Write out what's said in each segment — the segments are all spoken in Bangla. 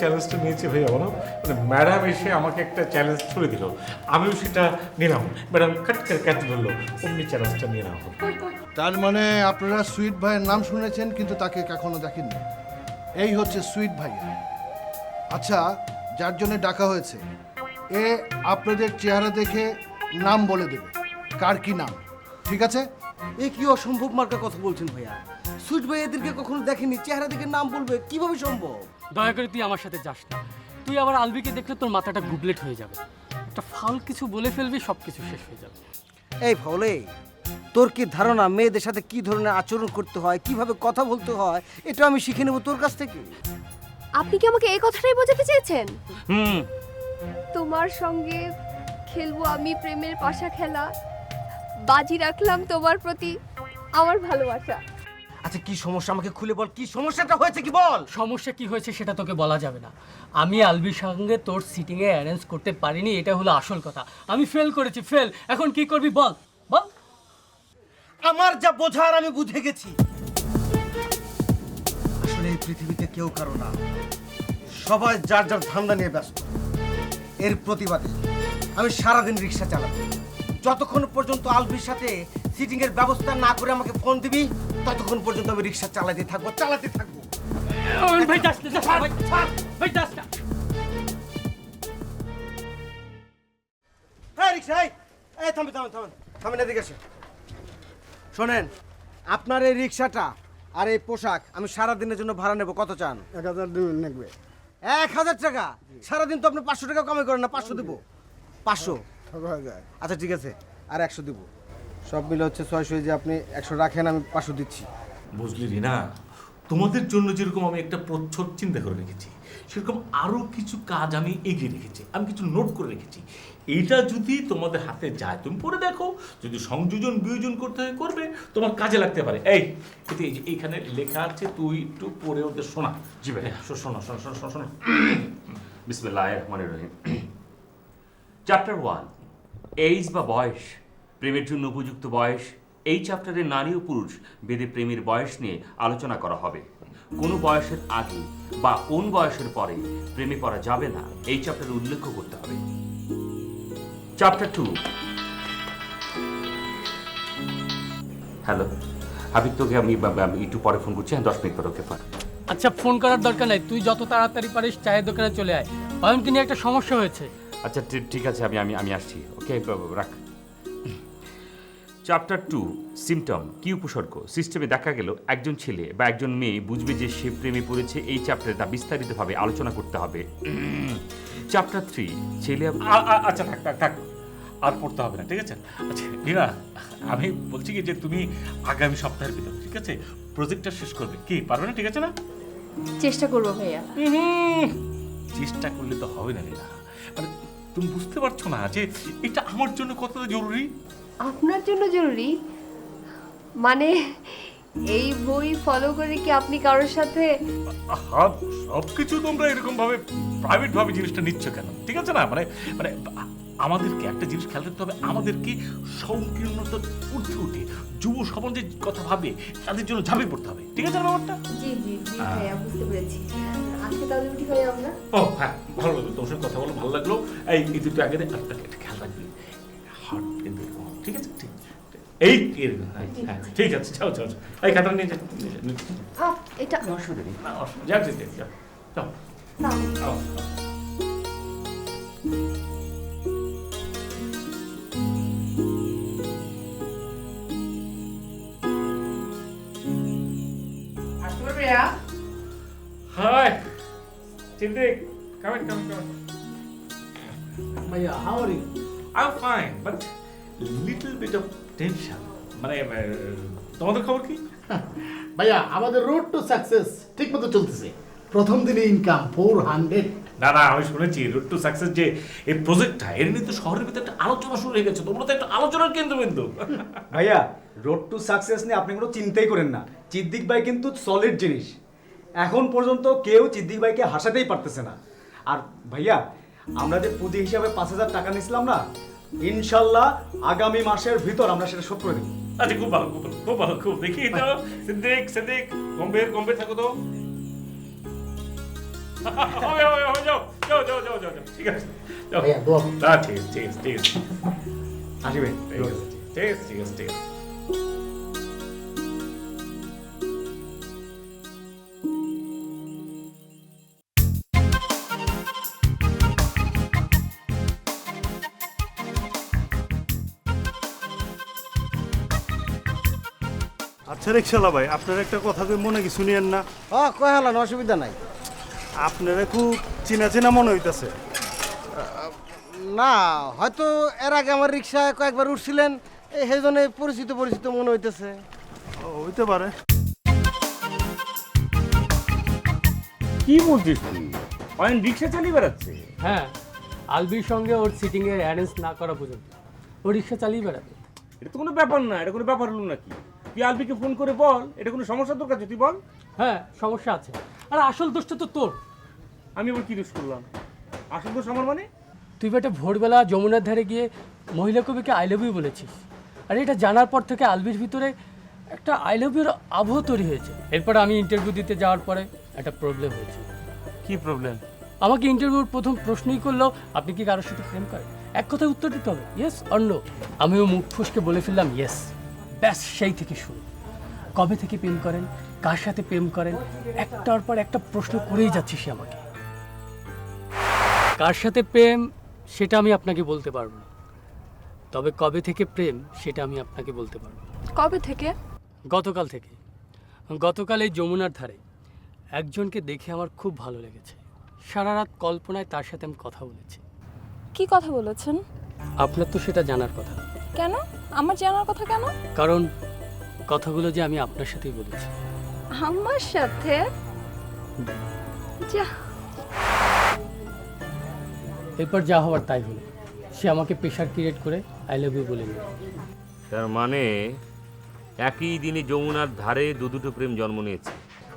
চ্যালেঞ্জটা নিয়েছি ভাইয়া বলো মানে ম্যাডাম এসে আমাকে একটা চ্যালেঞ্জ ছুড়ে দিল। আমিও সেটা নিলাম। ম্যাডাম কাট করে ক্যাচ ধরলো অমনি চ্যালেঞ্জটা নিয়ে নেওয়া হলো তার মানে আপনারা সুইট ভাইয়ের নাম শুনেছেন কিন্তু তাকে কখনো দেখেননি। এই হচ্ছে সুইট ভাইয়া আচ্ছা যার জন্য ডাকা হয়েছে এ আপনাদের চেহারা দেখে নাম বলে দেবে। কার কি নাম? ঠিক আছে? এ কি অসম্ভব মার্কা কথা বলছেন ভাইয়া? সুইট ভাই এদেরকে কখনো দেখেনি চেহারা দেখে নাম বলবে কীভাবে সম্ভব? দয়া করে তুই আমার সাথে যাস না। তুই আবার আলবিকে দেখলে তোর মাথাটা গুবলেট হয়ে যাবে। একটা ফাউল কিছু বলে ফেলবি সব কিছু শেষ হয়ে যাবে। এই ফাউলে তোর কি ধারণা মেয়েদের সাথে কি ধরনের আচরণ করতে হয় কীভাবে কথা বলতে হয় এটা আমি শিখে নেব তোর কাছ থেকে? আপনি কি আমাকে এই কথাটাই বোঝাতে চেয়েছেন? হুম। তোমার সঙ্গে খেলব আমি প্রেমের পাশা খেলা বাজি রাখলাম তোমার প্রতি আমার ভালোবাসা। আচ্ছা কি সমস্যা? আমাকে খুলে বল কি সমস্যাটা হয়েছে কি বল? সমস্যা কি হয়েছে সেটা তোকে বলা যাবে না। আমি আলবির সঙ্গে তোর সিটিংয়ে অ্যারেঞ্জ করতে পারিনি এটা হলো আসল কথা। আমি ফেল করেছি ফেল এখন কি করবি বল বল। আমার যা বোঝার আমি বুঝে গেছি। আসলে এই পৃথিবীতে কেউ কারও না। সবাই যার যার ধান্দা নিয়ে ব্যস্ত। এর প্রতিবাদে আমি সারাদিন রিক্সা চালাবো। যতক্ষণ পর্যন্ত আলভির সাথে সিটিং এর ব্যবস্থা না করে আমাকে ফোন দিবি ততক্ষণ পর্যন্ত আমি রিক্সা চালাতে থাকব চালাতে থাকব। ভাই যাস না, ভাই, ভাই যাস না। হ্যাঁ রিক্সা এই এই থামেন থামেন থামেন এদিকে এসে শোনেন আপনার এই রিক্সাটা আর এই পোশাক আমি সারা দিনের জন্য ভাড়া নেব কত চান? এক হাজার নেবে এক হাজার টাকা? সারাদিন তো আপনি পাঁচশো টাকা কামাই করেন না পাঁচশো দিব। পাঁচশো। আচ্ছা ঠিক আছে। আর একশো দিব। সব মিলে হচ্ছে ছয়শো যে আপনি একশো রাখেন আমি পাঁচশো দিচ্ছি। বুঝলি রিনা তোমাদের জন্য যেরকম আমি একটা প্রচ্ছদ চিন্তা করে রেখেছি সেরকম আরও কিছু কাজ আমি এগিয়ে রেখেছি আমি কিছু নোট করে রেখেছি। এইটা যদি তোমাদের হাতে যায় তুমি পড়ে দেখো যদি সংযোজন বিয়োজন করতে হয় করবে তোমার কাজে লাগতে পারে। এই এতে এই যে এইখানে লেখা আছে তুই একটু পড়ে ওদের শোনা। জি ভাই শোনো শোনো শোনো শোনো শোনো। বিসমিল্লাহ রহমান রহিম। চ্যাপ্টার ওয়ান এইজ বা বয়স? প্রেমের জন্য উপযুক্ত বয়স? এই চ্যাপ্টারে নারী ও পুরুষ বেদে প্রেমের বয়স নিয়ে আলোচনা করা হবে। কোন বয়সের আগে বা কোন বয়সের পরে প্রেমে পড়া যাবে না, এই চ্যাপ্টারে উল্লেখ করতে হবে। চ্যাপ্টার টু হ্যালো হাবিব, তোকে আমি একটু পরে ফোন করছি হ্যাঁ দশ মিনিট পরে ওকে আচ্ছা ফোন করার দরকার নাই। তুই যত তাড়াতাড়ি পারিস, চায়ের দোকানে চলে আয়। অয়নকে নিয়ে একটা সমস্যা হয়েছে। আচ্ছা ঠিক- আছে আমি আমি আমি আসছি ওকে? রাখ। চ্যাপ্টার টু সিমটম কি উপসর্গ? সিস্টেমে দেখা গেল একজন ছেলে বা একজন মেয়ে বুঝবে যে সে প্রেমে পড়েছে এই চ্যাপ্টারে তা বিস্তারিতভাবে আলোচনা করতে হবে। চ্যাপ্টার থ্রি ছেলে আচ্ছা থাক থাক থাক আর পড়তে হবে না ঠিক আছে? আচ্ছা রিনা আমি বলছি কি যে তুমি আগামী সপ্তাহের ভিতর ঠিক আছে? প্রজেক্টটা শেষ করবে। কি পারবে না ঠিক আছে না? চেষ্টা করব ভাইয়া। চেষ্টা করলে তো হবে না রিনা মানে তুমি বুঝতে পারছ না যে এটা আমার জন্য কতটা জরুরি? আপনার জন্য জরুরি? মানে এই বই ফলো করে কি আপনি কারোর সাথে? সবকিছু তোমরা এরকম ভাবে প্রাইভেট ভাবে জিনিসটা নিচ্ছ কেন? ঠিক আছে না? মানে মানে আমাদেরকে একটা জিনিস খেয়াল রাখতে হবে আমাদেরকে সংকীর্ণতা উঠে উঠে যুব সমাজের কথা ভাবে তাদের জন্য ঝাঁপিয়ে পড়তে হবে। ঠিক আছে ব্যাপারটা? জি জি জি ভাইয়া বুঝতে পেরেছি। আজকে তাহলে উঠি ভাইয়া আমরা? ও হ্যাঁ ভালো লাগল। তোর সাথে কথা বলে ভালো লাগল। এই কিন্তু তুই আগে একটা খেয়াল রাখবি। হার্ট কিন্তু ঠিক আছে? ঠিক এই হ্যাঁ, হ্যাঁ, ঠিক আছে যাও যাও। এই খাতা নিয়ে যাও এটা অসুবিধা নেই। অসুবিধা- যাও, যাও, যাও, যাও। Chindik. Come in, come come. Maya, how are you? I'm fine, but little bit of tension. মানে তোমাদের খবর কি ভাইয়া আমাদের রোড টু সাকসেস ঠিক মতো চলতেছে প্রথম দিনে ইনকাম ফোর হান্ড্রেড না না আমি শুনেছি রুট টু সাকসেস যে এই প্রজেক্টটা এর নিয়ে তো শহরের ভিতরে একটা আলোচনা শুরু হয়ে গেছে তোমরা তো একটা আলোচনার কেন্দ্রবিন্দু ভাইয়া রোড টু সাকসেস নিয়ে আপনি কোনো চিন্তাই করেন না চিদ্দিক ভাই কিন্তু সলিড জিনিস এখন পর্যন্ত কেউ চিদ্দিক ভাইকে হাসাতেই পারতেছে না। আর ভাইয়া আমরা যে পুঁজি হিসাবে পাঁচ হাজার টাকা নিয়েছিলাম না ইনশাল্লাহ আগামী মাসের ভিতর আমরা সেটা শোধ করে দেবো। আচ্ছা খুব ভালো খুব ভালো খুব ভালো খুব দেখি তো সিদ্দিক সিদ্দিক গম্ভীর গম্ভীর থাকো তো। যাও, ঠিক আছে ঠিক আছে ঠিক আছে ঠিক আছে ঠিক আছে ঠিক আছে ঠিক আছে। আচ্ছা রিক্সালা ভাই আপনার একটা কথা কই মনে কি শুনিয়েন না। ও কয় হলাম অসুবিধা নাই। আপনারা খুব চিনা চিনা মনে হইতাছে। না হয়তো এর আগে আমার রিক্সায় কয়েকবার উঠছিলেন এই সেই জন্য পরিচিত পরিচিত মনে হইতেছে। ও, হইতে পারে। কি বলছিস তুই? অয়ন রিক্সা চালিয়ে বেড়াচ্ছে? হ্যাঁ আলবির সঙ্গে ওর সিটিংয়ের অ্যারেঞ্জ না করা পর্যন্ত। ও রিক্সা চালিয়ে বেড়াবে। এটা তো কোনো ব্যাপার না এটা কোনো ব্যাপার হলো নাকি? তুই আলবিকে ফোন করে বল এটা কোনো সমস্যা তোর কাছে তুই বল। হ্যাঁ সমস্যা আছে। আর আসল দোষটা তো তোর। আমি আবার কি দোষ করলাম? আসল দোষ আমার মানে? তুই বেটা ভোরবেলা যমুনার ধারে গিয়ে মহিলা কবিকে আই লাভ ইউ বলেছিস। আর এটা জানার পর থেকে আলবির ভিতরে একটা আই লাভ ইউর আবহ তৈরি হয়েছে। এরপর আমি ইন্টারভিউ দিতে যাওয়ার পরে একটা প্রবলেম হয়েছে। কি প্রবলেম আমাকে ইন্টারভিউর প্রথম প্রশ্নই করল আপনি কি কারোর সাথে প্রেম করেন? এক কথায় উত্তর দিতে হবে। ইয়েস অন্য আমিও মুখ ফুসকে বলে ফেললাম ইয়েস ব্যাস সেই থেকে শুরু। কবে থেকে প্রেম করেন? কার সাথে প্রেম করেন? একটার পর একটা প্রশ্ন করেই যাচ্ছে সে আমাকে। কার সাথে প্রেম সেটা আমি আপনাকে বলতে পারব না। তবে কবে থেকে প্রেম সেটা আমি আপনাকে বলতে পারব কবে থেকে? গতকাল থেকে। গতকাল এই যমুনার ধারে। একজনকে দেখে আমার খুব ভালো লেগেছে। সারা রাত কল্পনায় তার সাথে আমি কথা বলেছি। কি কথা বলেছেন? আপনার তো সেটা জানার কথা। কেন? আমার জানার কথা কেন? কারণ কথাগুলো যে আমি আপনার সাথেই বলেছি। আমার সাথে? যা। এরপর যা হওয়ার তাই হলো। সে আমাকে প্রেশার ক্রিয়েট করে আই লাভ ইউ বলে নিল তার মানে একই দিনে যমুনার ধারে দু দুটো প্রেম জন্ম নিয়েছে।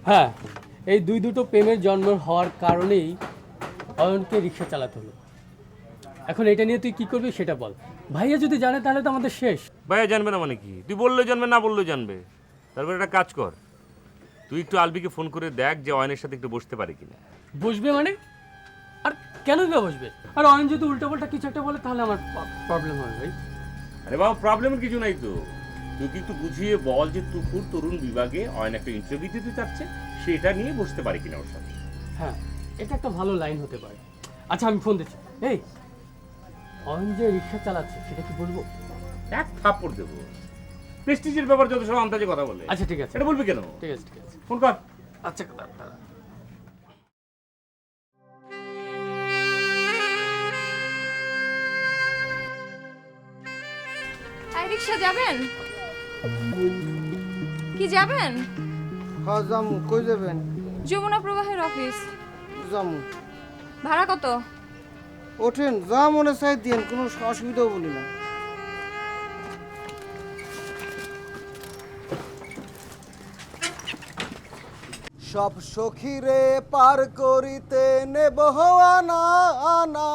হ্যাঁ এই দুই দুটো প্রেমের জন্ম হওয়ার কারণেই অয়নকে রিক্সা চালাতে হলো। এখন এটা নিয়ে তুই কি করবি সেটা বল। ভাইয়া যদি জানে তাহলে তো আমাদের শেষ। ভাইয়া জানবে না মানে কি? তুই বললেও জানবে না বললেও জানবে। তারপর একটা কাজ কর। তুই একটু আলবিকে ফোন করে দেখ যে অয়নের সাথে একটু বসতে পারে কিনা। বসবে মানে? আর কেনই বা বসবে? আর অয়ন যদি উল্টো পাল্টা কিছু একটা বলে তাহলে আমার প্রবলেম হবে ভাই। আরে বাবা প্রবলেমের কিছু নাই তো। তুই একটু বুঝিয়ে বল যে তুকুর তরুণ বিভাগে অয়ন একটা ইন্টারভিউ দিতে চাচ্ছে সেটা নিয়ে বসতে পারে কিনা ওর সাথে? হ্যাঁ এটা একটা ভালো লাইন হতে পারে। আচ্ছা আমি ফোন দিচ্ছি। এই অয়ন যে রিক্সা চালাচ্ছে সেটা কি বলব? এক থাপ্পড় দেবো। প্রেস্টিজের ব্যাপার যত সব আন্দাজে কথা বলে। আচ্ছা ঠিক আছে। এটা বলবি কেন? ঠিক আছে ঠিক আছে। ফোন কর। আচ্ছা এই রিক্সা যাবেন? কি যাবেন? হ্যাঁ জামু কই যাবেন? যমুনা প্রবাহের অফিস। জামু ভাড়া কত? ওঠেন, যা মনে চাই দিন কোনো অসুবিধাও বলি না। সব সখীরে পার করিতে নেব আনা আনা।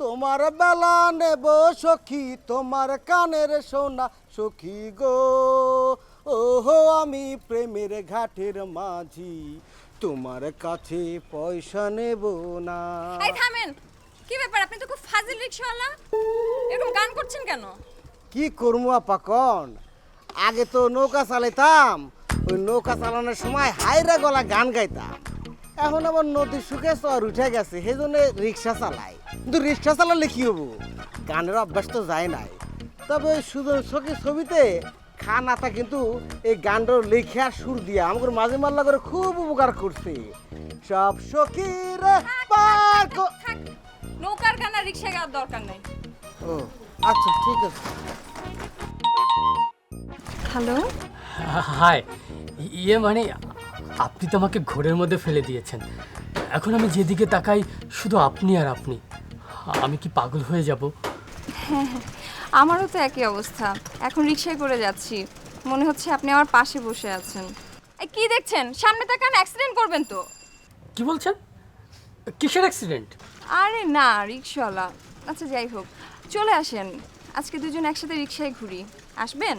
তোমার বেলা নেব সখী, তোমার কানের সোনা। সখী গো, ওহো, আমি প্রেমের ঘাটের মাঝি। তোমার কাছে পয়সা নেব না। থামেন কি ব্যাপার আপনি তো খুব ফাজিল রিক্সাওয়ালা এরকম গান করছেন কেন? কি করব আপা কন? আগে তো নৌকা চালাইতাম ওই নৌকা চালানোর সময় হাইরা গলা গান গাইতাম। এখন আবার নদীর সুখে চর উঠে গেছে সেই জন্য রিক্সা চালাই। কিন্তু রিক্সা চালালে কি হব? গানের অভ্যাস তো যায় নাই। তবে ওই সুজন সখী ছবিতে খানাটা কিন্তু এই গানটার লেখে আর সুর দিয়ে আমাকে মাঝে মাল্লা করে খুব উপকার করছে। সব সখীর পার ক- থাক। নৌকার গান আর রিক্সা গাওয়ার দরকার নেই। ও আচ্ছা ঠিক আছে। হ্যালো? হাই ইয়ে মানে আপনি তো আমাকে ঘোরের মধ্যে ফেলে দিয়েছেন। এখন আমি যেদিকে তাকাই শুধু আপনি আর আপনি। আমি কি পাগল হয়ে যাব? আমারও তো একই অবস্থা। এখন রিক্সায় করে যাচ্ছি। মনে হচ্ছে আপনি আমার পাশে বসে আছেন। এই কি দেখছেন? সামনে তাকান অ্যাক্সিডেন্ট করবেন তো। কি বলছেন? কিসের অ্যাক্সিডেন্ট? আরে না রিক্সাওয়ালা আচ্ছা যাই হোক। চলে আসেন। আজকে দুজন একসাথে রিক্সায় ঘুরি। আসবেন?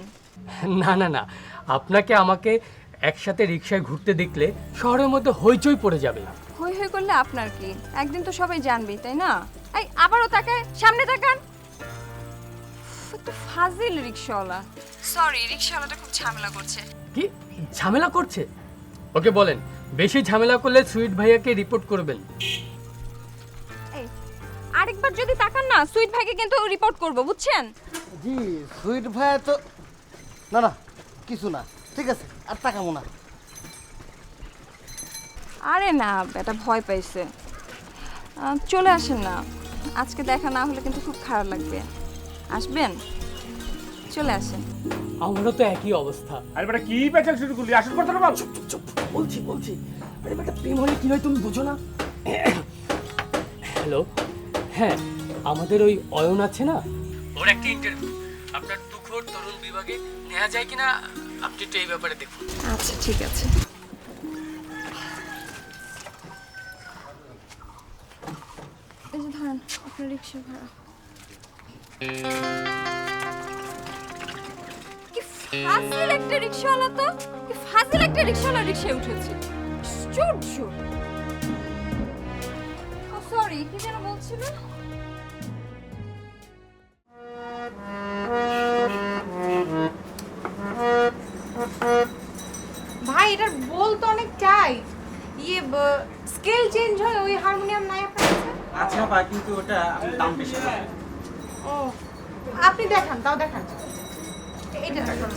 না না না। আপনাকে আমাকে একসাথে রিক্সায় ঘুরতে দেখলে শহরের মধ্যে হইচই পড়ে যাবে। হই হই করলে আপনার কি? একদিন তো সবাই জানবেই তাই না? এই আবারও তাকায় সামনে তাকান। একটু ফাজিল রিক্সাওয়ালা সরি রিক্সাওয়ালাটা খুব ঝামেলা করছে। কি? ঝামেলা করছে? ওকে বলেন বেশি ঝামেলা করলে সুইট ভাইয়াকে রিপোর্ট করবেন। আরেকবার যদি তাকান না সুইট ভাইকে কিন্তু রিপোর্ট করব বুঝছেন? জি সুইট ভাইয়া তো না না কিছু না ঠিক আছে আর তাকাবো না। আরে না এটা ভয় পাইছে। আহ, চলে আসেন না। আজকে দেখা না হলে কিন্তু খুব খারাপ লাগবে। আসবেন? চলে আসেন। আমারও তো একই অবস্থা। আরে বেটা কি পেঁচাল শুরু করলি? আসল কথা বল। চুপ চুপ বলছি বলছি। আরে বেটা প্রেম হলে কি হয় তুমি বুঝো না? হ্যালো হ্যাঁ আমাদের ওই অয়ন আছে না? ওর একটা ইন্টারভিউ আপনার তুখোর তরুণ বিভাগে নেওয়া যায় কিনা আপনি একটু এই ব্যাপারে দেখুন। আচ্ছা ঠিক আছে। এই যে ধরেন আপনার রিক্সা ভাড়া। কি ফাজিল একটা রিক্সাওয়ালা তো! কি ফাজিল একটা রিক্সাওয়ালা রিক্সায় উঠেছে। আশ্চর্য সরি কি যেন বলছিল? ভাই এটার বল তো অনেক টাইট ইয়ে স্কেল চেঞ্জ হয় ওই হারমোনিয়াম নাই আপনার কাছে? আচ্ছা ভাই কিন্তু ওটা দাম বেশি ও আপনি দেখান তাও দেখান। এটা দেখান।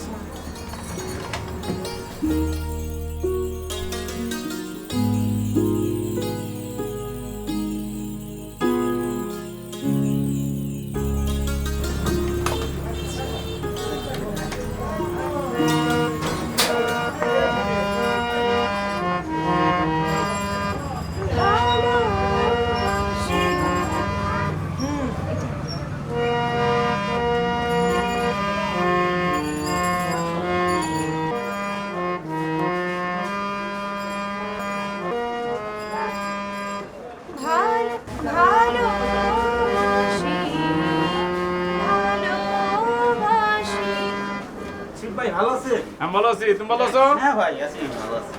তুমি ভালো আছো? হ্যাঁ ভাই আছি ভালো আছি।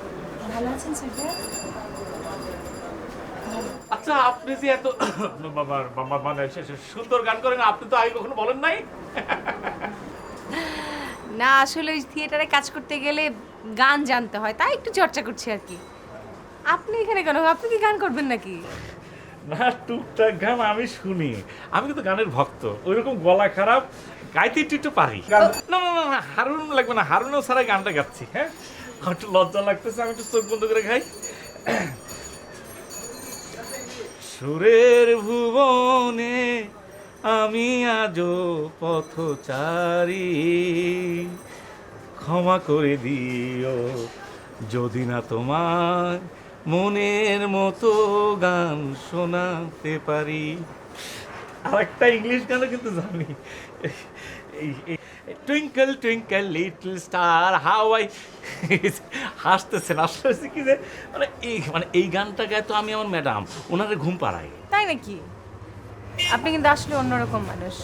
ভালো আছেন স্যার আচ্ছা আপনি যে এত বাবা- বাবা- মানে সুন্দর গান করেন আপনি তো আগে কখনো বলেন নাই? না আসলে ওই থিয়েটারে কাজ করতে গেলে গান জানতে হয় তাই একটু চর্চা করছি আর কি। আপনি এখানে কেন? আপনি কি গান করবেন নাকি? না টুকটাক গান আমি শুনি। আমি কিন্তু গানের ভক্ত ওইরকম গলা খারাপ গাইতে একটু একটু পারি। না না না না হারুন লাগবে না হারুনও ছাড়া গানটা গাচ্ছি হ্যাঁ? একটু লজ্জা লাগতেছে আমি একটু চোখ বন্ধ করে খাই। সুরের ভুবনে আমি আজও পথচারী ক্ষমা করে দিও যদি না তোমার মনের মতো গান শোনাতে পারি। আর একটা ইংলিশ গানও কিন্তু জানি। Twinkle twinkle little star how I হাসতেছেন আসলে হচ্ছে কি যে? মানে এই মানে এই গানটা গায় তো আমি আমার ম্যাডাম ওনারে ঘুম পাড়াই। তাই নাকি? আপনি কিন্তু আসলে অন্যরকম মানুষ।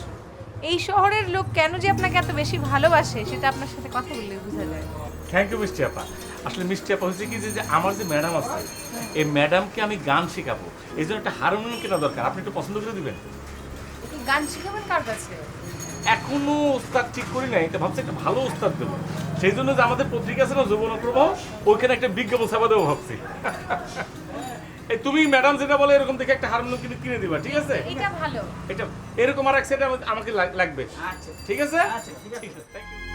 এই শহরের লোক কেন যে আপনাকে এত বেশি ভালোবাসে সেটা আপনার সাথে কথা বললে বোঝা যায়। থ্যাংক ইউ মিষ্টি আপা। আসলে মিষ্টি আপা হচ্ছে কি যে আমার যে ম্যাডাম আছে এই ম্যাডামকে আমি গান শেখাবো। এই জন্য একটা হারমোনিয়াম কেনা দরকার। আপনি একটু পছন্দ করে দিবেন? গান শিখাবেন কার কাছে? এখনও ওস্তাদ ঠিক করি নাই তা ভাবছি একটা ভালো ওস্তাদ দেবো। সেই জন্য যে আমাদের পত্রিকা আছে না যৌবন প্রবাহ ওইখানে একটা বিজ্ঞাপন ছাপা দেবো ভাবছি। এই তুমি ম্যাডাম যেটা বলে এরকম দেখে একটা হারমোনিয়াম কিনে কিনে দিবা ঠিক আছে? এটা ভালো। এটা এরকম আর এক সেট আমাকে লাগ- লাগবে। ঠিক আছে? ঠিক আছে। thank you.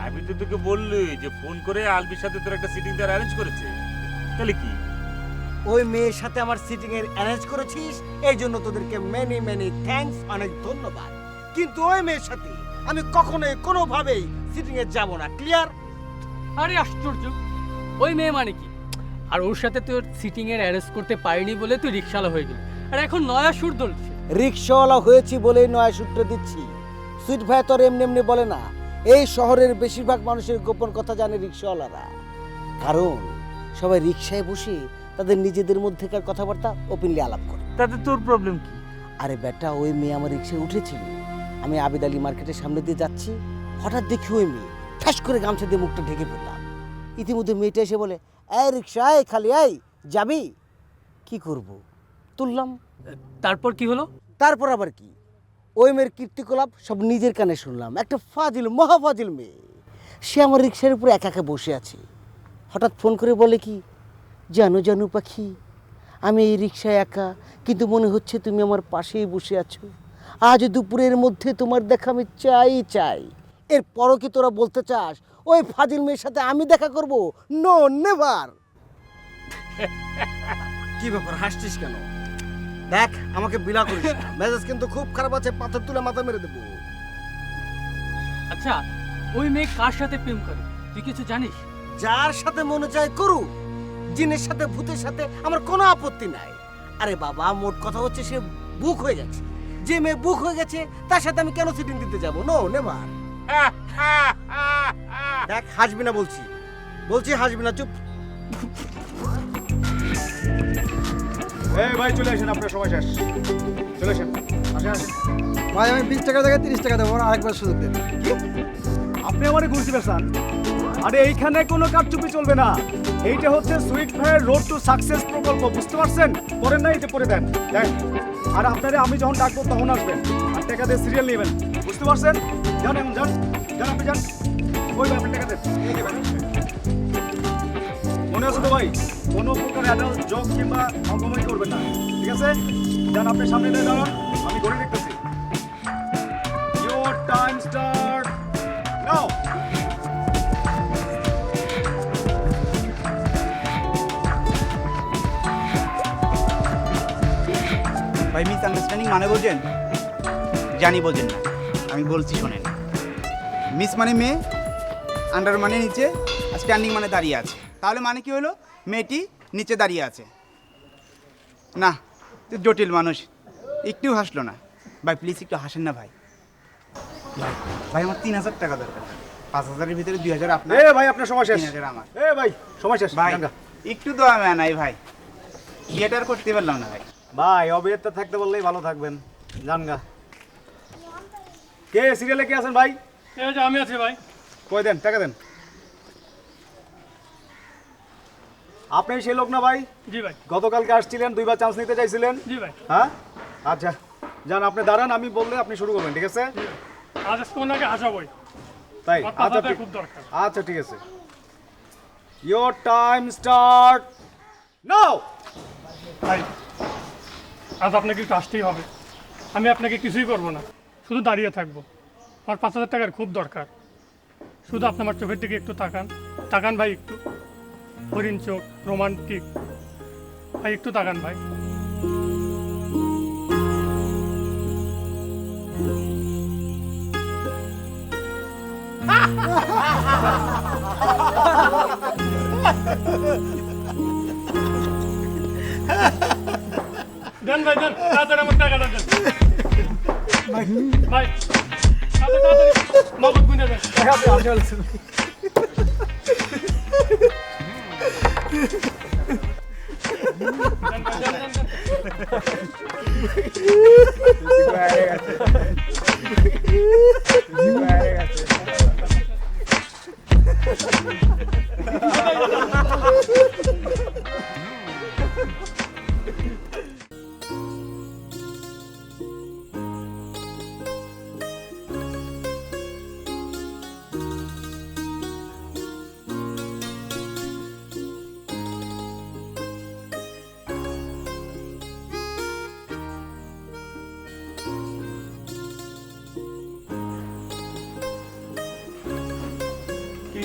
আমি তো তোকে বললি যে ফোন করে আলবির সাথে তোর একটা সিটিং দেওয়ার অ্যারেঞ্জ করেছে। তাহলে কি? ওই মেয়ের সাথে আমার সিটিং এর অ্যারেঞ্জ করেছিস এই জন্য তোদেরকে মেনি মেনি থ্যাঙ্কস অনেক ধন্যবাদ। কিন্তু ওই মেয়ের সাথে আমি কখনোই কোনোভাবেই সিটিং এ যাব না ক্লিয়ার আরে আশ্চর্য ওই মেয়ে মানে কি? আর ওর সাথে তোর সিটিং এর অ্যারেঞ্জ করতে পারিনি বলে তুই রিক্সাওয়ালা হয়ে গেলি। আর এখন নয়া সুর দলছে রিক্সাওয়ালা হয়েছি বলেই নয়া সূত্র দিচ্ছি। সুইট ভাই তোর এমনি এমনি বলে না এই শহরের বেশিরভাগ মানুষের গোপন কথা জানে রিক্সাওয়ালারা। কারণ সবাই রিক্সায় বসে তাদের নিজেদের মধ্যেকার কথাবার্তা ওপেনলি আলাপ করে। তাতে তোর প্রবলেম কি? আরে বেটা ওই মেয়ে আমার রিক্সায় উঠেছিল। আমি আবিদ আলী মার্কেটের সামনে দিয়ে যাচ্ছি হঠাৎ দেখি ওই মেয়ে। ঠাস করে গামছা দিয়ে মুখটা ঢেকে ফেললাম। ইতিমধ্যে মেয়েটা এসে বলে এই রিক্সা এই খালি এই যাবি? কি করব? তুললাম। তারপর কি হলো? তারপর আবার কি? ওই মেয়ের কীর্তিকলাপ সব নিজের কানে শুনলাম। একটা ফাজিল মহাফাজিল মেয়ে। সে আমার রিক্সার উপরে একা একা বসে আছে। হঠাৎ ফোন করে বলে কি জানো জানু পাখি আমি এই রিক্সায় একা কিন্তু মনে হচ্ছে তুমি আমার পাশেই বসে আছো। আজ দুপুরের মধ্যে তোমার দেখা আমি চাই চাই। এরপরও কি তোরা বলতে চাস ওই ফাজিল মেয়ের সাথে আমি দেখা করব? নো নেভার কি ব্যাপার হাসছিস কেন? দেখ আমাকে বিলা করিস না। মেজাজ কিন্তু খুব খারাপ আছে পাথর তুলে মাথা মেরে দেবো। আচ্ছা ওই মেয়ে কার সাথে প্রেম করে? তুই কিছু জানিস? যার সাথে মনে চায় করু জিনের সাথে ভূতের সাথে আমার কোনো আপত্তি নাই। আরে বাবা মোট কথা হচ্ছে সে বুক হয়ে গেছে। যে মেয়ে বুক হয়ে গেছে তার সাথে আমি কেন সিটিং দিতে যাব? নো নেভার দেখ হাসবি না বলছি। বলছি হাসবি না চুপ। এই ভাই চলে আসেন আপনার সময় শেষ। চলে আসেন আসেন আসেন। ভাই আমি বিশ টাকা থেকে তিরিশ টাকা দেবো আরেকবার সুযোগ দেন আপনি আমারে ঘুরতে পেছান আরে এইখানে কোনো কারচুপি চলবে না। এইটা হচ্ছে সুইট ভাইয়ের রোড টু সাকসেস প্রকল্প, বুঝতে পারছেন? করেন না, এই যে পরে দেন। দেন। আর আপনারে আমি যখন ডাকবো, তখন আসবেন। আর টাকা দিয়ে সিরিয়াল নেবেন। বুঝতে পারছেন? যান এখন, যান। যান আপনি, যান। ওই আপনি টাকা। মনে আছে তো ভাই? কোনো প্রকার অ্যাডাল্ট জব কিংবা অঙ্গময় করবেন না। ঠিক আছে? যান, আপনি সামনে দিয়ে দাঁড়ান। আমি ঘড়ি দেখতেছি। ভাই মিস আন্ডারস্ট্যান্ডিং মানে বোঝেন? জানি বোঝেন না। আমি বলছি শোনেন। মিস মানে মেয়ে আন্ডার মানে নিচে স্ট্যান্ডিং মানে দাঁড়িয়ে আছে। তাহলে মানে কি হলো? মেয়েটি নিচে দাঁড়িয়ে আছে। না জটিল মানুষ। একটু হাসলো না। ভাই প্লিজ একটু হাসেন না ভাই। ভাই ভাই আমার তিন হাজার টাকা দরকার। পাঁচ হাজারের ভিতরে দুই হাজার আপনার এ ভাই আপনার সময় শেষ। আমার। এ ভাই সময় শেষ ভাই। একটু দোয়া নাই ভাই। বিয়েটা আর করতে পারলাম না ভাই। ভাই অবিরত থাকতে বললেই ভালো থাকবেন। জানগা কে সিরিয়ালে কে আছেন ভাই? আমি আছি ভাই। কই দেন টাকা দেন। আপনি সেই লোক না ভাই? জি ভাই। গতকালকে আসছিলেন দুইবার চান্স নিতে চাইছিলেন। জি ভাই। হ্যাঁ? আচ্ছা যান আপনি দাঁড়ান আমি বললে আপনি শুরু করবেন ঠিক আছে? আজ আজকে ওনাকে হাসাবই তাই? আচ্ছা ঠিক খুব দরকার। আচ্ছা ঠিক আছে। ইয়োর টাইম স্টার্ট নাও ভাই। আজ আপনাকে একটু আসতেই হবে। আমি আপনাকে কিছুই করব না। শুধু দাঁড়িয়ে থাকব। আমার পাঁচ হাজার টাকার খুব দরকার। শুধু আপনি আমার চোখের দিকে একটু তাকান। তাকান ভাই একটু। হরিণ চোখ, রোমান্টিক। ভাই, একটু তাকান ভাই। দেন ভাই দেন তাড়াতাড়ি আমার টাকাটা দেন ভাই তাড়াতাড়ি নগদ গুনে দেন ভাই, দেন, দেন, দেন। চিন্তিক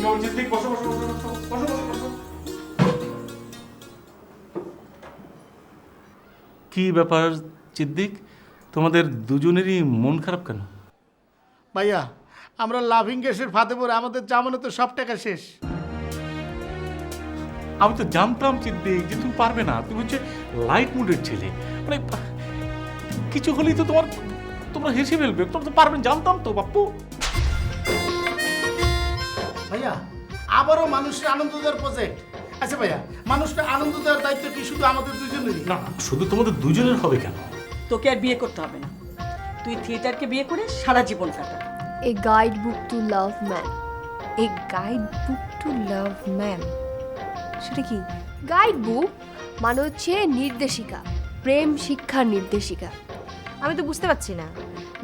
বসো বসো বসো বসো বসো বসো বসো। কি ব্যাপার চিদ্দিক তোমাদের দুজনেরই মন খারাপ কেন? ভাইয়া আমরা লাভিং গ্যাসের ফাঁদে পড়ে আমাদের জামানো তো সব টাকা শেষ। আমি তো জানতাম চিদ্দিক যে তুমি পারবে না তুমি হচ্ছে লাইট মুডের ছেলে। মানে কিছু হলেই তো তোমার তোমরা হেসে ফেলবে তোমরা তো পারবে না, জানতাম তো বাপ্পু। ভাইয়া আবারও মানুষের আনন্দ দেওয়ার প্রজেক্ট আচ্ছা ভাইয়া মানুষকে আনন্দ দেওয়ার দায়িত্ব কি শুধু আমাদের দুজনেরই না শুধু তোমাদের দুজনের হবে কেন? তোকে আর বিয়ে করতে হবে না। তুই থিয়েটারকে বিয়ে করে সারা জীবন কাটা a guide book to love man a guide book to love ma'am সেটা কি? গাইড বুক মানে হচ্ছে নির্দেশিকা প্রেম শিক্ষার নির্দেশিকা। আমি তো বুঝতে পারছি না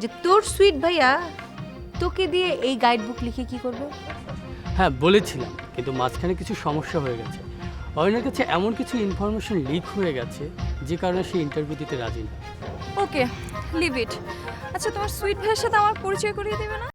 যে তোর সুইট ভাইয়া তোকে দিয়ে এই গাইড বুক লিখে কি করবে? হ্যাঁ বলেছিলাম, কিন্তু মাঝখানে কিছু সমস্যা হয়ে গেছে। অয়নের কাছে এমন কিছু ইনফরমেশন লিক হয়ে গেছে, যে কারণে সে ইন্টারভিউ দিতে রাজি না। ওকে লিভ ইট আচ্ছা তোমার সুইট ভাইয়ের সাথে আমার পরিচয় করিয়ে দেবে না?